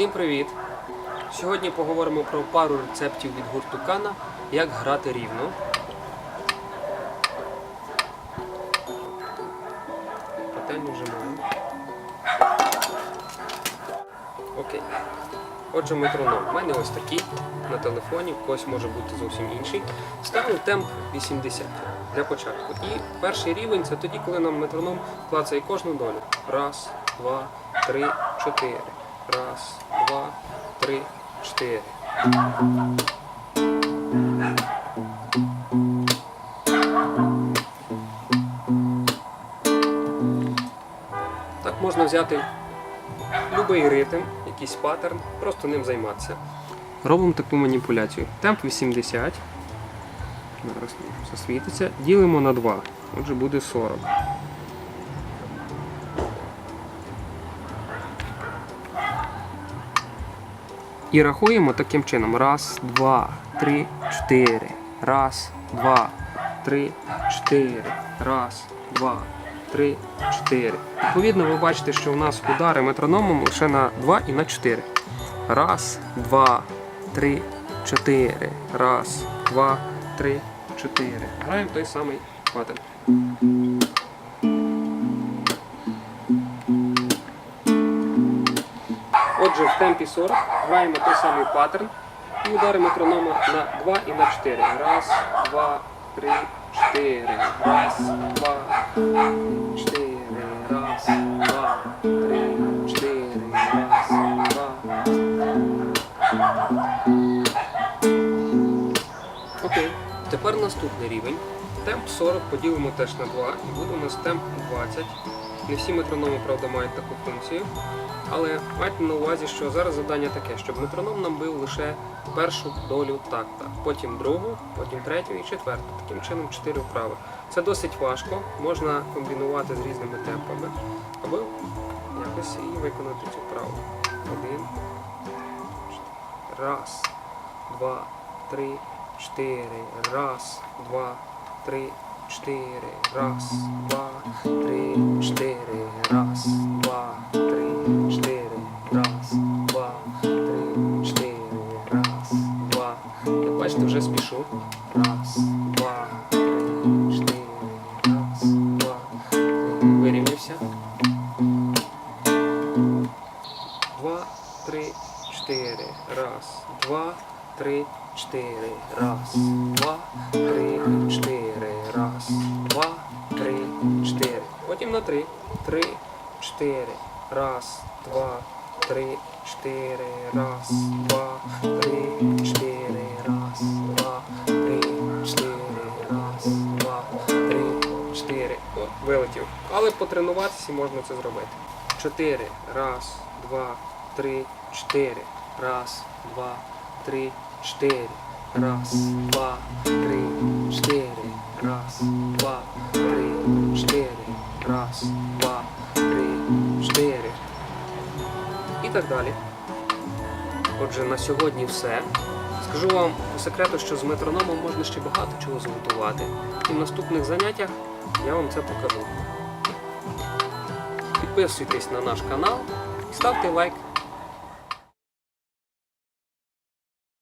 Всім привіт! Сьогодні поговоримо про пару рецептів від гурту Кана, як грати рівно. Петельно вжимаємо. Окей. Отже, метроном. У мене ось такий на телефоні, в когось може бути зовсім інший. Ставлю темп 80 для початку. І перший рівень це тоді, коли нам метроном клацає кожну долю. Раз, два, три, чотири. Раз, два, три, чотири. Так можна взяти будь-який ритм, якийсь паттерн, просто ним займатися. Робимо таку маніпуляцію. Темп 80. Зараз засвітиться. Ділимо на 2. Отже, буде 40. І рахуємо таким чином. Раз, два, три, чотири. Раз, два, три, чотири. Раз, два, три, чотири. Відповідно, ви бачите, що у нас удари метрономом лише на 2 і на 4. Раз, два, три, чотири. Раз, два, три, чотири. Граємо той самий паттерн. Отже, в темпі 40 граємо той самий паттерн і удари метронома на 2 і на 4. Раз, два, три, чотири. Раз, два, чотири. Раз, два, три, чотири. Раз, два. Окей. Тепер наступний рівень. Темп 40 поділимо теж на 2 і буде у нас темп 20. Не всі метрономи, правда, мають таку функцію. Але майте на увазі, що зараз завдання таке, щоб метроном нам бив лише першу долю такта, потім другу, потім третю і четверту. Таким чином чотири вправи. Це досить важко, можна комбінувати з різними темпами, аби якось і виконати цю вправу. Один, раз, два, три, чотири. Раз, два, три, чотири. Раз, два, три, чотири. Раз, два, три, чотири. Раз, два, три, чотири. Раз, два. Як бачите, вже спішу. Раз, два, три, чотири. Раз, два, три. Вирівнявся. Два, три, чотири. Раз, два, три, чотири. Раз, два, три, три. Три, чотири. Раз, два, три, чотири. Раз, два, три, чотири. Раз, два, три, чотири. Раз, два, три, чотири. О, вилетів. Але потренуватися можна це зробити. Чотири. Раз, два, три, чотири. Раз, два, три, чотири. Раз, два, три, чотири. Раз, два, три. Раз, два, три, чотири. І так далі. Отже, на сьогодні все. Скажу вам по секрету, що з метрономом можна ще багато чого зготувати. І в наступних заняттях я вам це покажу. Підписуйтесь на наш канал і ставте лайк